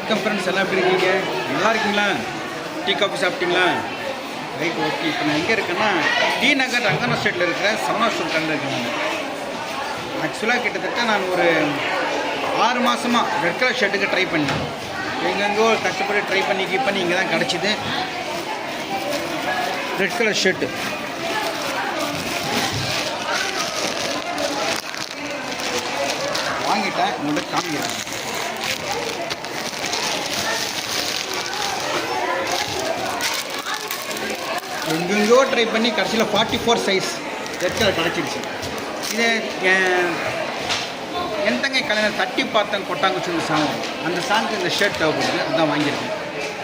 வணக்கம் ஃப்ரெண்ட்ஸ் எல்லாம் எப்படி இருக்கீங்க? நல்லா இருக்கீங்களா? டீ காஃபி சாப்பிட்டீங்களா? ரைட் ஓகே இப்போ நான் எங்கே இருக்கேன்னா டி நகர் ரங்கன ஸ்டேட்டில் இருக்கிற சவனா ஸ்டோர் கண்டு இருக்கேன் ஆக்சுவலாக கிட்டத்தட்ட நான் ஒரு ஆறு மாதமாக ரெட் கலர் ஷர்ட்டுக்கு ட்ரை பண்ணேன். எங்கெங்கோ கஷ்டப்பட்டு ட்ரை பண்ணி கீப் பண்ணி இங்கே தான் கிடச்சிது. ரெட் கலர் ஷர்ட்டு வாங்கிட்டேன். உங்கள்கிட்ட காமிக்கிறேன். எங்கேயோ ட்ரை பண்ணி கடைசியில் ஃபார்ட்டி ஃபோர் சைஸ் ரெட்டில் கிடச்சிருச்சு. இது என் தங்கை கலைஞர் தட்டி பார்த்தேன் கொட்டாங்குச்சின்னு சாங் அந்த சாங்க்கு இந்த ஷர்ட் தேவைப்படுது. அதுதான் வாங்கியிருக்கேன்.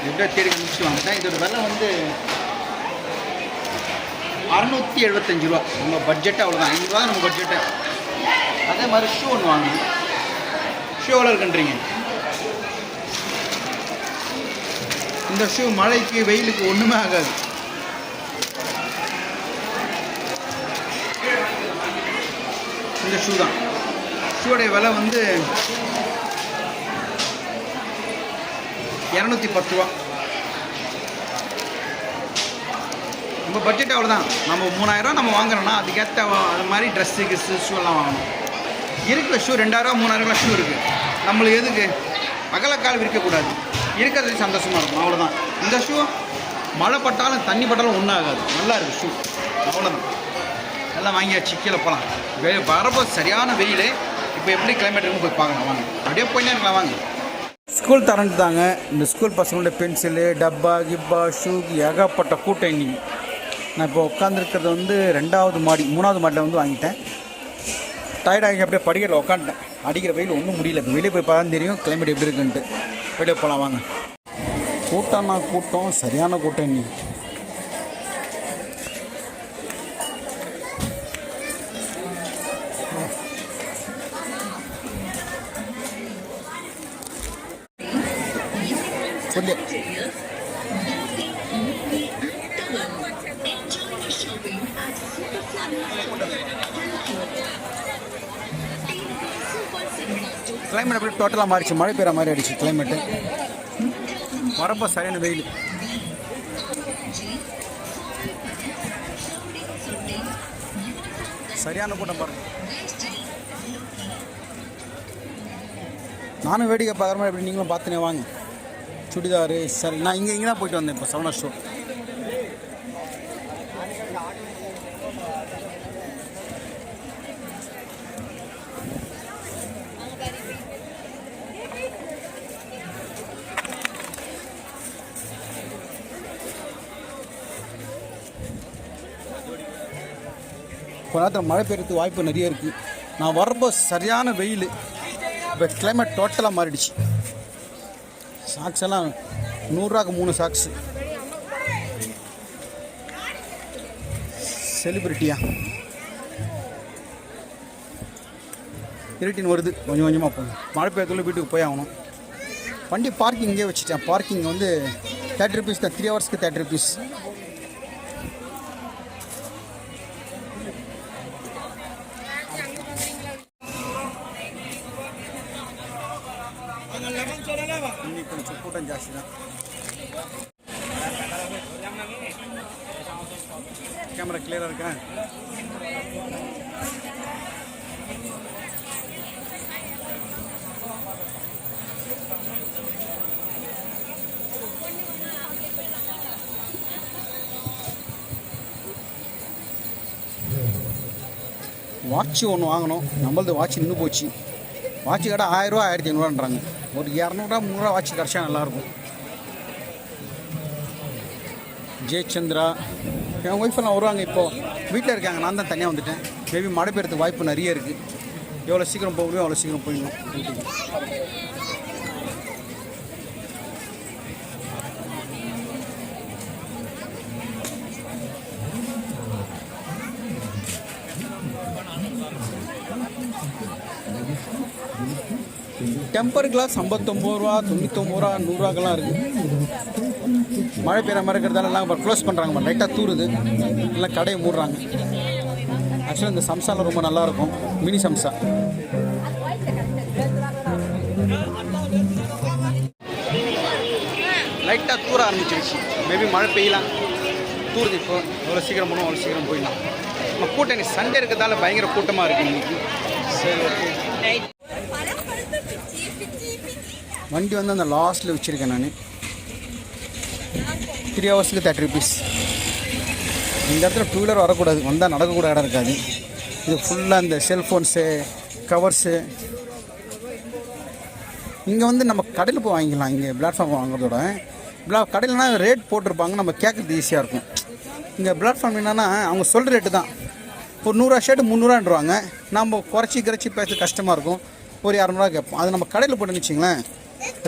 எப்படியோ தேடி முடிச்சு வாங்கிட்டேன். இதோட விலை வந்து அறநூற்றி எழுபத்தஞ்சு ரூபா. நம்ம பட்ஜெட்டு அவ்வளோதான் ஐநூறுரூவா நம்ம பட்ஜெட்டு அதே மாதிரி ஷூ ஒன்று வாங்கணும் ஷூ எவ்வளோ இருக்குன்றீங்க? இந்த ஷூ மழைக்கு வெயிலுக்கு ஒன்றுமே ஆகாது. ஷூ தான் ஷூவோடைய விலை வந்து இரநூத்தி பத்து ரூபா. நம்ம பட்ஜெட் அவ்வளோதான் நம்ம மூணாயிரம் நம்ம வாங்குறோம்னா அதுக்கேற்ற அது மாதிரி ட்ரெஸ்ஸு கிஸ்ஸு ஷூ எல்லாம் வாங்கணும். இருக்கிற ஷூ ரெண்டாயிரம் மூணாயிரம் ஷூ இருக்குது நம்மளுக்கு எதுக்கு? அகலக்கால் விற்கக்கூடாது. இருக்கிறது சந்தோஷமாக இருக்கும். அவ்வளோதான் இந்த ஷூ மழை பட்டாலும் தண்ணி பட்டாலும் ஒன்றும் ஆகாது. நல்லா இருக்குது ஷூ அவ்வளோதான் எல்லாம் வாங்கியாச்சு கீழே போகலாம் வெ வரப்போ சரியான வெயில். இப்போ எப்படி கிளைமேட் இருக்குன்னு போய் பார்க்கலாம் வாங்க. அப்படியே போயினே இருக்கலாம் வாங்க. ஸ்கூல் திறந்து தாங்க. இந்த ஸ்கூல் பசங்களோட பென்சிலு டப்பா கிப்பா ஷூ ஏகப்பட்ட கூட்டம் இன்னைக்கு நான் இப்போ உட்காந்துருக்கிறது வந்து ரெண்டாவது மாடி மூணாவது மாடியில் வந்து வாங்கிட்டேன். டயர்டாகி அப்படியே படிக்கல உட்காந்துட்டேன் அடிக்கிற வெயில் ஒன்றும் முடியல. வெளியே போய் பார்த்தா தெரியும் கிளைமேட் எப்படி இருக்குன்ட்டு. வெளியே போகலாம் வாங்க. கூட்டம்னா கூட்டம் சரியான கூட்டம் இன்னைக்கு சொல்லு கிளைமேட் அப்படியே டோட்டலாக மாறிச்சு மழை பெய்கிற மாதிரி ஆயிடுச்சு கிளைமேட்டு வரப்போ சரியான வெயில். சரியான கூட்டம் பாருங்க. நானும் வேடிக்கை பார்க்குற மாதிரி எப்படி நீங்களும் பார்த்துனே வாங்க. சுடிதாரு சரி நான் இங்கே இங்கே தான் போயிட்டு வந்தேன் இப்போ சவனா ஷோ கொஞ்ச நேரத்தில் மழை பெய்யறதுக்கு வாய்ப்பு நிறைய இருக்குது நான் வரப்போ சரியான வெயில். இப்போ கிளைமேட் டோட்டலாக மாறிடுச்சு. சாக்ஸ் எல்லாம் நூறுரூவாக்கு மூணு சாக்ஸ் செலிபிரிட்டியா இருட்டின் வருது. கொஞ்சம் கொஞ்சமாக போகணும் மழை பெய்யறதுக்குள்ள வீட்டுக்கு போய் ஆகணும். வண்டி பார்க்கிங் வச்சுட்டேன். பார்க்கிங் வந்து தேர்ட்டி ருபீஸ் தான். த்ரீ ஹவர்ஸ்க்கு தேர்ட்டி ருபீஸ் இன்னைக்கு கொஞ்சம் கூட்டம் ஜாஸ்தி தான் கேமரா கிளியராக இருக்கா? வாட்ச் ஒன்று வாங்கணும். நம்மளது வாட்ச் நின்று போச்சு. வாட்ச் கடை ஆயிரரூவா ஆயிரத்தி ஐநூறுவான்றாங்க. ஒரு இரநூறுவா முந்நூறுவா வாட்ச் கிடச்சா நல்லாயிருக்கும் ஜெயச்சந்திரா. என் ஒய்ஃப் எல்லாம் வருவாங்க இப்போது வீட்டில் இருக்காங்க. நான் தான் தனியாக வந்துட்டேன். மேபி மழை பெய்யறதுக்கு வாய்ப்பு நிறைய இருக்குது எவ்வளோ சீக்கிரம் போக முடியும் அவ்வளோ சீக்கிரம் போயிடணும். வீட்டுக்கு டெம்பர் கிளாஸ் ஐம்பத்தொம்பது ரூபா தொண்ணூத்தொம்பது ரூபா நூறுரூவாக்கெல்லாம் இருக்குது மழை பெய்கிற மாதிரி இருக்கிறதால எல்லாம் க்ளோஸ் பண்ணுறாங்க லைட்டாக தூருது. எல்லாம் கடையை மூடுறாங்க. ஆக்சுவலாக இந்த சம்சாலாம் ரொம்ப நல்லாயிருக்கும். மினி சம்சா. லைட்டாக தூர ஆரம்பிச்சிருச்சு. மேபி மழை பெய்யலாம். தூருது இப்போ. எவ்வளோ சீக்கிரம் போகணும் அவ்வளோ சீக்கிரம் போயிடலாம். நம்ம கூட்டம் இன்னைக்கு சண்டே இருக்கிறதால பயங்கர கூட்டமாக இருக்குது இன்னைக்கு. சரி ஓகே வண்டி வந்து அந்த லாஸ்ட்டில் வச்சுருக்கேன் நான். த்ரீ ஹவர்ஸுக்கு தேர்ட்டி ருபீஸ் இந்த இடத்துல டூ வீலர் வரக்கூடாது. வந்தால் நடக்கக்கூட இடம் இருக்காது. இது ஃபுல்லாக இந்த செல்ஃபோன்ஸு கவர்ஸு இங்கே வந்து நம்ம கடையில் போய் வாங்கிக்கலாம். இங்கே பிளாட்ஃபார்ம் வாங்குறதோட. பிளா கடையில்னா ரேட் போட்டிருப்பாங்க. நம்ம கேட்குறது ஈஸியாக இருக்கும். இங்கே பிளாட்ஃபார்ம் என்னென்னா அவங்க சொல்கிற ரேட்டு தான். ஒரு நூறுரூவா ஷர்ட்டு முந்நூறுவான்றாங்க நம்ம குறைச்சி குறைச்சி பேச கஷ்டமாக இருக்கும். ஒரு இரநூறுவா கேட்போம். அது நம்ம கடையில் போட்டுன்னு வச்சிங்களேன்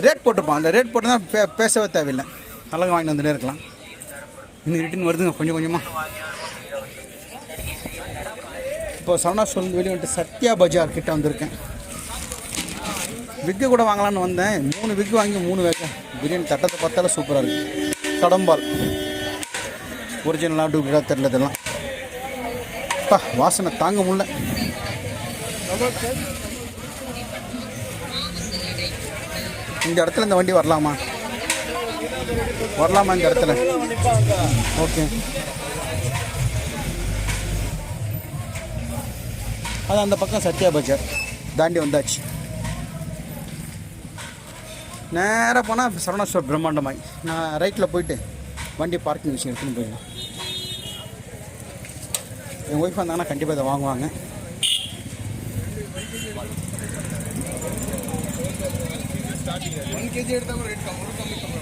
ரேட் போட்டிருப்பான் அந்த ரேட் போட்டு தான் பே பேசவே தேவையில்லை. அழகாக வாங்கிட்டு வந்துட்டே இருக்கலாம். இன்னும் ரிட்டன் வருதுங்க. கொஞ்சம் கொஞ்சமாக இப்போ சரவணா சொல் வெளியே வந்துட்டு சத்யா பஜார் கிட்ட வந்திருக்கேன். விக்கு கூட வாங்கலாம்னு வந்தேன். மூணு விக்கு வாங்கி மூணு வேக பிரியாணி தட்டத்தை பார்த்தாலும் சூப்பராக இருக்குது கடம்பால். ஒரிஜினலாக டூப்ளிகேட்டாக தெரில இதெல்லாம் வாசனை தாங்க முடியல. இந்த இடத்துல இந்த வண்டி வரலாமா? வரலாமா இந்த இடத்துல? ஓகே. அது அந்த பக்கம் சத்யா பஜார். தாண்டி வந்தாச்சு. நேராக போனால் சரவணா ஸ்டோர் பிரம்மாண்டமாய். நான் ரைட்டில் போயிட்டு வண்டி பார்க்கிங் விஷயம் எடுத்துன்னு போயிடலாம். என் ஒய்ஃப் வந்தாங்கன்னா கண்டிப்பாக இதை வாங்குவாங்க. ஒன் கேஜி எடுத்தால் கூட ரேட் கம்மி ஒரு கம்மி கம்மி.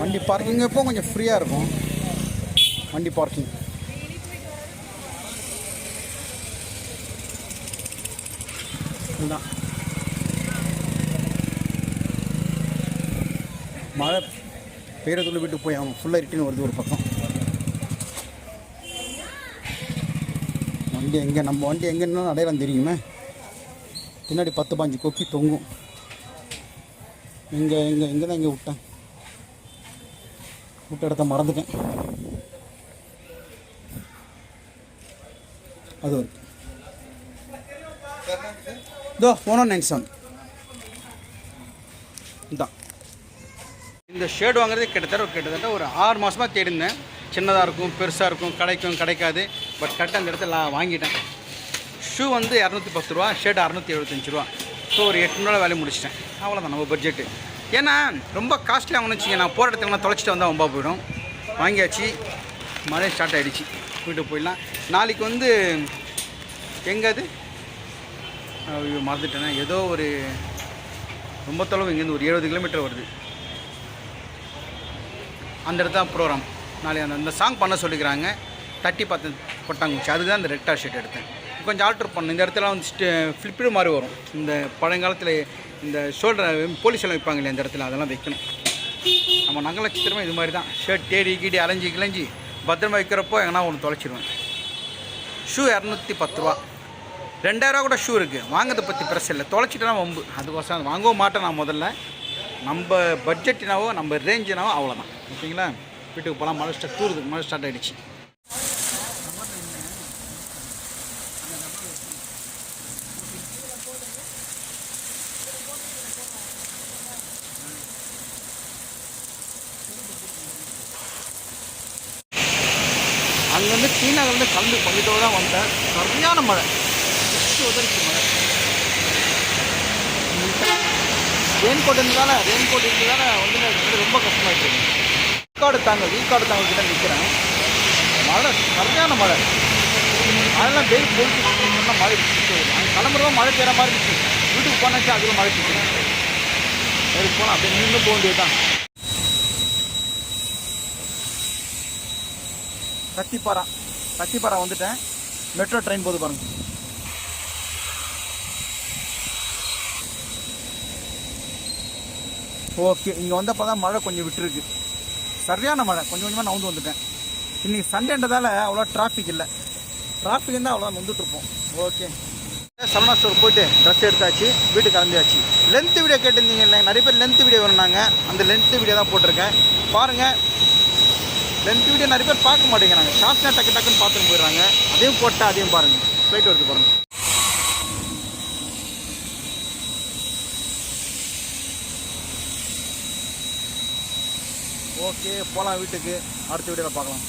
வண்டி பார்க்கிங் எப்போ கொஞ்சம் ஃப்ரீயாக இருக்கும்? வண்டி பார்க்கிங் இதுதான். மழை பெய்யறதுக்குள்ள விட்டு போய் அவன் ஃபுல்லாக ரிட்டன் வருது ஒரு பக்கம். வண்டி எங்கே நம்ம வண்டி எங்கே நின்று அடையாளம் தெரியுமே. பின்னாடி பத்து பாஞ்சு கொக்கி தொங்கும். இங்கே இங்கே இங்கே தான் இங்கே விட்டேன். விட்ட இடத்த மறந்துட்டேன். அது ஒரு. இதோ ஒன் ஒன் நைன் செவன் இதான் இந்த ஷேடு வாங்குறது கிட்டத்தட்ட கிட்டத்தட்ட ஒரு ஆறு மாதமாக தேடிந்தேன் சின்னதாக இருக்கும் பெருசாக இருக்கும் கிடைக்கும் கிடைக்காது. பட் கரெக்டாக அந்த இடத்துல நான் வாங்கிட்டேன். ஷூ வந்து இரநூத்தி பத்து ரூபா ஷர்ட் அறநூற்றி எழுபத்தஞ்சு ரூபா. ஸோ ஒரு எட்நூறுவா வேலையை முடிச்சிட்டேன். அவ்வளோதான் நம்ம பட்ஜெட்டு ஏன்னா ரொம்ப காஸ்ட்லியாக வாங்கணும்னு வச்சுங்க நான் போகிற இடத்துல நான் தொலைச்சிட்டு வந்தால் ரொம்ப போயிடும். வாங்கியாச்சு. மழை ஸ்டார்ட் ஆகிடுச்சு வீட்டுக்கு போயிடலாம். நாளைக்கு வந்து எங்கே அது? ஐயோ ஏதோ ஒரு ரொம்ப தொலைவு இங்கேருந்து ஒரு எழுபது கிலோமீட்டர் வருது. அந்த இடத்துல தான் ப்ரோக்ராம் நாளைக்கு அந்த அந்த சாங் பண்ண சொல்லிக்கிறாங்க. தட்டி பார்த்து கொட்டாங்குச்சி அதுதான் அந்த ரெக்டா ஷர்ட் எடுத்தேன். கொஞ்சம் ஆல்ட்ரு பண்ணணும் இந்த இடத்துல வந்து ஃப்ளிப்பிடு மாதிரி வரும். இந்த பழங்காலத்தில் இந்த ஷோல்டர் போலீஸ் எல்லாம் வைப்பாங்க இல்லையா இந்த இடத்துல? அதெல்லாம் வைக்கணும். நம்ம நகல சித்திரமா இது மாதிரி தான். ஷர்ட் தேடி கீடி அலைஞ்சி கிளைஞ்சி பத்திரமா வைக்கிறப்போ எங்கன்னா ஒன்று தொலைச்சிடுவேன் ஷூ இரநூத்தி பத்து ரூபா. ரெண்டாயிரரூவா கூட ஷூ இருக்குது வாங்கிறத பற்றி பிரச்சனை இல்லை. தொலைச்சிட்டனா வம்பு. அதுக்கோசரம் அது வாங்கவும் மாட்டேன் நான் முதல்ல. நம்ம பட்ஜெட்டினாவோ நம்ம ரேஞ்சினாவோ அவ்வளோதான் ஓகேங்களா? வீட்டுக்கு போகலாம் மழை ஸ்டார்ட் தூருது. மழை ஸ்டார்ட் ஆகிடுச்சு அங்கேருந்து சீனாவிலேருந்து கலந்து பங்கிட்டோடு தான் வந்தேன். சரியான மழை. ஜஸ்ட் உதறிச்சு மழை ரெயின் கோட் இருந்ததால ரெயின் கோட் இருந்ததால வந்து எனக்கு ரொம்ப கஷ்டமாயிடுச்சு. வீக்காடு தாங்க வீக்காடு தாங்க கிட்ட நிற்கிறேன் மழை சரியான மழை. அதெல்லாம் வெயில் போயிட்டு மழை இருந்துச்சு அங்கே கிளம்புறதோ மழை பெய்கிற மாதிரி இருந்துச்சு. வீட்டுக்கு போனாச்சு அதில் மழை இருந்துச்சு சரி போனால் அப்படியே நின்று போக வேண்டியது தான் கத்திப்பாரா கத்திப்பாரா வந்துட்டேன். மெட்ரோ ட்ரெயின் போது பாருங்க. ஓகே இங்கே வந்தப்போ தான் மழை கொஞ்சம் விட்டுருக்கு. சரியான மழை. கொஞ்சம் கொஞ்சமாக நவுந்து வந்துட்டேன். இன்றைக்கி சண்டேன்றதால அவ்வளோ டிராஃபிக் இல்லை. டிராஃபிக் இருந்தால் அவ்வளோ வந்துட்டுருப்போம் ஓகே சரவணா ஸ்டோர் போயிட்டு ட்ரெஸ் எடுத்தாச்சு. வீட்டுக்கு கிளம்பியாச்சு. லென்த்து வீடியோ கேட்டிருந்தீங்க இல்லை நிறைய பேர் லென்த்து வீடியோ வேணுனாங்க அந்த லென்த்து வீடியோ தான் போட்டிருக்கேன். பாருங்கள் லென்த் வீடியோ நிறைய பேர் பார்க்க மாட்டேங்கிறாங்க. ஷார்ட்ஸ்னா டக்கு டக்குன்னு பார்த்துட்டு போயிடுறாங்க. அதையும் போட்டால் அதையும் பாருங்கள் போயிட்டு வருது பாருங்கள் ஓகே போகலாம் வீட்டுக்கு. அடுத்த வீடியோவில் பார்க்கலாம்.